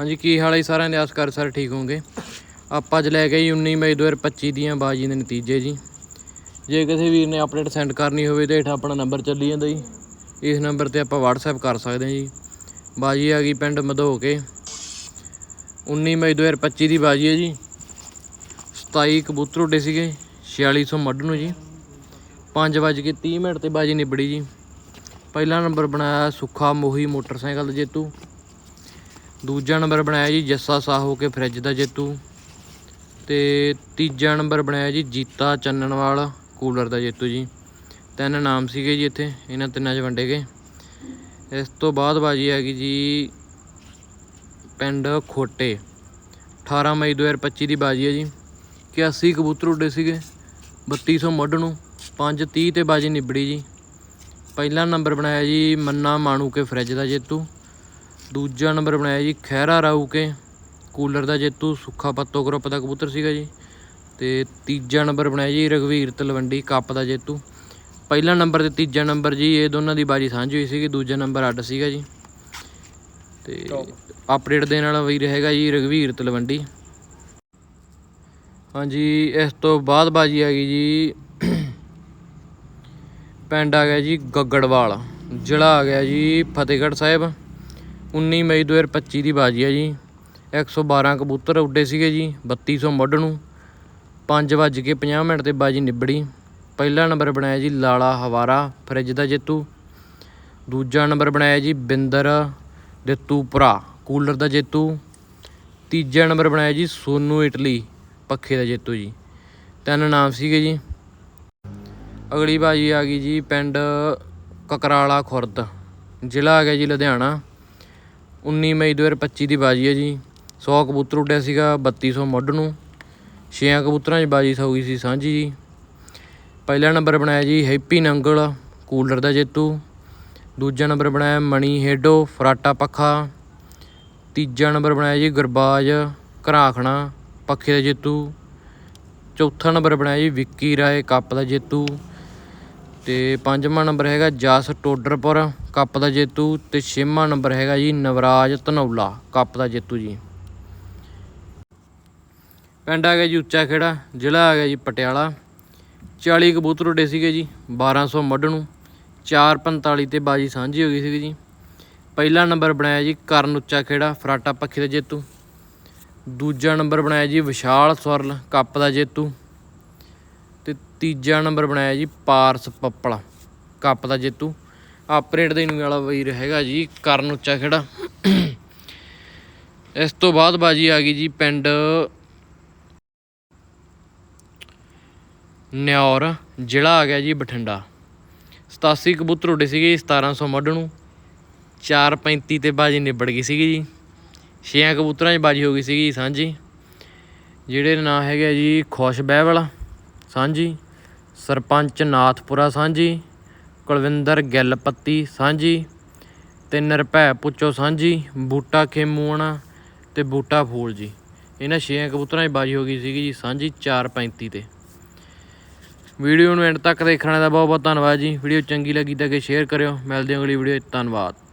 ਹਾਂਜੀ, ਕੀ ਹਾਲ ਹੈ ਜੀ ਸਾਰਿਆਂ ਦੇ? ਆਸ ਕਰ ਸਾਰੇ ਠੀਕ ਹੋਵੋਗੇ ਆਪਾਂ ਅੱਜ ਲੈ ਕੇ ਜੀ 19 ਮਈ 2025 ਦੀਆਂ ਬਾਜੀ ਦੇ ਨਤੀਜੇ ਜੀ। ਜੇ ਕਿਸੇ ਵੀਰ ਨੇ ਅਪਡੇਟ ਸੈਂਡ ਕਰਨੀ ਹੋਵੇ ਤਾਂ ਹੇਠਾਂ ਆਪਣਾ ਨੰਬਰ ਚੱਲੀ ਜਾਂਦਾ ਜੀ। ਇਸ ਨੰਬਰ ਤੇ ਆਪਾਂ WhatsApp ਕਰ ਸਕਦੇ ਹਾਂ ਜੀ। ਬਾਜੀ ਆ ਗਈ ਪਿੰਡ ਮਧੋ ਕੇ 19 ਮਈ 2025 ਦੀ ਬਾਜੀ ਹੈ ਜੀ। 27 ਕਬੂਤਰ ਉੱਡੇ ਸੀਗੇ 4600 ਮੱਢ ਨੂੰ ਜੀ। 5 ਵਜ ਕੇ 30 ਮਿੰਟ ਤੇ ਬਾਜੀ ਨਿਬੜੀ ਜੀ। ਪਹਿਲਾ ਨੰਬਰ ਬਣਾਇਆ ਸੁੱਖਾ ਮੋਹੀ ਮੋਟਰਸਾਈਕਲ ਜੇਤੂ। ਦੂਜਾ ਨੰਬਰ ਬਣਾਇਆ ਜੀ ਜੱਸਾ ਸਾਹੋ ਕੇ ਫਰਿੱਜ ਦਾ ਜੇਤੂ। ਤੇ ਤੀਜਾ ਨੰਬਰ ਬਣਾਇਆ ਜੀ ਜੀਤਾ ਚੰਨਣਵਾਲ ਕੂਲਰ ਦਾ ਜੇਤੂ ਜੀ। ਤਿੰਨ ਨਾਮ ਸੀਗੇ ਜੀ ਇੱਥੇ, ਇਹਨਾਂ ਤਿੰਨਾਂ 'ਚ ਵੰਡੇ ਗਏ। ਇਸ ਤੋਂ ਬਾਅਦ ਬਾਜੀ ਹੈਗੀ ਜੀ ਪਿੰਡ ਖੋਟੇ। 18 ਮਈ 2025 ਦੀ ਬਾਜੀ ਹੈ ਜੀ। 81 ਕਬੂਤਰ ਉੱਡੇ ਸੀਗੇ 3200 ਮੁੱਢ ਨੂੰ 530 ਤੇ ਬਾਜੀ ਨਿਬੜੀ ਜੀ। ਪਹਿਲਾ ਨੰਬਰ ਬਣਾਇਆ ਜੀ ਮੰਨਾ ਮਾਣੂ ਕੇ ਫਰਿੱਜ ਦਾ ਜੇਤੂ। ਦੂਜਾ ਨੰਬਰ ਬਣਾਇਆ ਜੀ ਖਹਿਰਾ ਰਾਊ ਕੇ। ਕੂਲਰ ਦਾ ਜੇਤੂ ਸੁੱਖਾ ਪੱਤੋ ਗਰੁੱਪ ਦਾ ਕਬੂਤਰ ਸੀਗਾ ਜੀ। ਤੇ ਤੀਜਾ ਨੰਬਰ ਬਣਾਇਆ ਜੀ ਰਘਵੀਰ ਤਲਵੰਡੀ ਕੱਪ ਦਾ ਜੇਤੂ। ਪਹਿਲਾ ਨੰਬਰ ਤੇ ਤੀਜਾ ਨੰਬਰ ਜੀ ਇਹ ਦੋਨਾਂ ਦੀ ਬਾਜੀ ਸਾਂਝੀ ਹੋਈ ਸੀਗੀ ਦੂਜਾ ਨੰਬਰ ਅੱਡ ਸੀਗਾ ਜੀ। ਤੇ ਅਪਡੇਟ ਦੇਣ ਵਾਲਾ ਵੀਰ ਹੈਗਾ ਜੀ ਰਘਵੀਰ ਤਲਵੰਡੀ। ਹਾਂਜੀ ਇਸ ਤੋਂ ਬਾਅਦ ਬਾਜੀ ਆ ਗਈ ਜੀ। ਪਿੰਡ ਆ ਗਿਆ ਜੀ ਗੱਗੜਵਾਲ। ਜ਼ਿਲ੍ਹਾ ਆ ਗਿਆ ਜੀ ਫਤਿਹਗੜ੍ਹ ਸਾਹਿਬ। 19 ਮਈ 2025 ਦੀ ਬਾਜੀ ਹੈ ਜੀ। 112 ਕਬੂਤਰ ਉੱਡੇ ਸੀਗੇ ਜੀ 3200 ਮੁੱਢ ਨੂੰ। 5 ਵੱਜ ਕੇ 50 ਮਿੰਟ ਤੇ ਬਾਜੀ ਨਿਬੜੀ। ਪਹਿਲਾ ਨੰਬਰ ਬਣਾਇਆ ਜੀ ਲਾਲਾ ਹਵਾਰਾ, ਫਰਿੱਜ ਦਾ ਜੇਤੂ। ਦੂਜਾ ਨੰਬਰ ਬਣਾਇਆ ਜੀ ਬਿੰਦਰ ਦਿੱਤੂਪੁਰਾ, ਕੂਲਰ ਦਾ ਜੇਤੂ। ਤੀਜਾ ਨੰਬਰ ਬਣਾਇਆ ਜੀ ਸੋਨੂ ਇਟਲੀ, ਪੱਖੇ ਦਾ ਜੇਤੂ ਜੀ। ਤਿੰਨ ਨਾਮ ਸੀਗੇ ਜੀ। ਅਗਲੀ ਬਾਜੀ ਆ ਗਈ ਜੀ ਪਿੰਡ ਕਕਰਾਲਾ ਖੁਰਦ, ਜ਼ਿਲ੍ਹਾ ਆ ਗਿਆ ਜੀ ਲੁਧਿਆਣਾ। 19 ਮਈ 2025 ਦੀ ਬਾਜੀ ਹੈ ਜੀ। 100 ਕਬੂਤਰ ਉੱਡਿਆ ਸੀਗਾ 3200 ਮੁੱਢ ਨੂੰ। 6 ਕਬੂਤਰਾਂ 'ਚ ਬਾਜੀ ਸੌ ਗਈ ਸੀ ਸਾਂਝੀ ਜੀ। ਪਹਿਲਾ ਨੰਬਰ ਬਣਾਇਆ ਜੀ ਹੈਪੀ ਨੰਗਲ, ਕੂਲਰ ਦਾ ਜੇਤੂ। ਦੂਜਾ ਨੰਬਰ ਬਣਾਇਆ ਮਣੀ ਹੇਡੋ, ਫਰਾਟਾ ਪੱਖਾ। ਤੀਜਾ ਨੰਬਰ ਬਣਾਇਆ ਜੀ ਗੁਰਬਾਜ, ਘਰਾਖਣਾ, ਪੱਖੇ ਦਾ ਜੇਤੂ। ਚੌਥਾ ਨੰਬਰ ਬਣਾਇਆ ਜੀ ਵਿੱਕੀ ਰਾਏ, ਕੱਪ ਦਾ ਜੇਤੂ। ਤੇ ਪੰਜਵਾਂ ਨੰਬਰ ਹੈਗਾ ਜਸ ਟੋਡਰਪੁਰ, ਕੱਪ ਦਾ ਜੇਤੂ ਤੇ ਛੇਵਾਂ ਨੰਬਰ ਹੈਗਾ ਜੀ ਨਵਰਾਜ ਧਨੌਲਾ, ਕੱਪ ਦਾ ਜੇਤੂ ਜੀ। ਪਿੰਡ ਆ ਗਿਆ ਜੀ ਉੱਚਾ ਖੇੜਾ, ਜ਼ਿਲ੍ਹਾ ਆ ਗਿਆ ਜੀ ਪਟਿਆਲਾ। 40 ਕਬੂਤਰ ਉੱਡੇ ਸੀਗੇ ਜੀ 1200 ਮੁੱਢ ਨੂੰ 445 ਤੇ ਬਾਜੀ ਸਾਂਝੀ ਹੋ ਗਈ ਸੀਗੀ ਜੀ। ਪਹਿਲਾ ਨੰਬਰ ਬਣਾਇਆ ਜੀ ਕਰਨ ਉੱਚਾ ਖੇੜਾ, ਫਰਾਟਾ ਪੱਖੀ ਦਾ ਜੇਤੂ। ਦੂਜਾ ਨੰਬਰ ਬਣਾਇਆ ਜੀ ਵਿਸ਼ਾਲ ਸਵਰਲ, ਕੱਪ ਦਾ ਜੇਤੂ। ਤੀਜਾ ਨੰਬਰ ਬਣਾਇਆ ਜੀ, ਪਾਰਸ ਪੱਪਲ। ਕੱਪ ਦਾ ਜੇਤੂ। ਆਪਰੇਟ ਦੇਣ ਵਾਲਾ ਵੀਰ ਹੈਗਾ ਜੀ, ਕਰਨ ਉੱਚਾ ਖੇੜਾ। ਇਸ ਤੋਂ ਬਾਅਦ ਬਾਜੀ ਆ ਗਈ ਜੀ ਪਿੰਡ ਨਿਉਰ ਜ਼ਿਲ੍ਹਾ ਆ ਗਿਆ ਜੀ ਬਠਿੰਡਾ। 87 ਕਬੂਤਰ ਉੱਡੇ ਸੀਗੇ ਜੀ 1700 ਮੱਢ ਨੂੰ। 435 ਤੇ ਬਾਜੀ ਨਿਬੜ ਗਈ ਸੀਗੀ ਜੀ। ਛੇਆਂ ਕਬੂਤਰਾਂ 'ਚ ਬਾਜੀ ਹੋ ਗਈ ਸੀਗੀ ਸਾਂਝੀ। ਜਿਹੜੇ ਨਾਂ ਹੈਗੇ ਆ ਜੀ, ਖੁਸ਼ ਵਾਲਾ। ਸਾਂਝੀ। ਸਰਪੰਚ ਨਾਥਪੁਰਾ ਸਾਂਝੀ, ਕੁਲਵਿੰਦਰ ਗਿੱਲ ਪੱਤੀ ਸਾਂਝੀ, ਤਿੰਨ ਨਿਰਭੈ ਪੁੱਚੋ ਸਾਂਝੀ, ਬੂਟਾ ਖੇਮੂਣਾ ਤੇ ਬੂਟਾ ਫੂਲ ਜੀ ਇਹਨਾਂ ਛੇਆਂ ਕਬੂਤਰਾਂ 'ਚ ਬਾਜੀ ਹੋ ਗਈ ਸੀਗੀ ਜੀ ਸਾਂਝੀ 435 ਤੇ। ਵੀਡੀਓ ਨੂੰ ਐਂਡ ਤੱਕ ਦੇਖਣ ਦਾ ਬਹੁਤ ਬਹੁਤ ਧੰਨਵਾਦ ਜੀ। ਵੀਡੀਓ ਚੰਗੀ ਲੱਗੀ ਤਾਂ ਕਿ ਸ਼ੇਅਰ ਕਰਿਓ। ਮਿਲਦੇ ਹਾਂ ਅਗਲੀ ਵੀਡੀਓ 'ਚ। ਧੰਨਵਾਦ।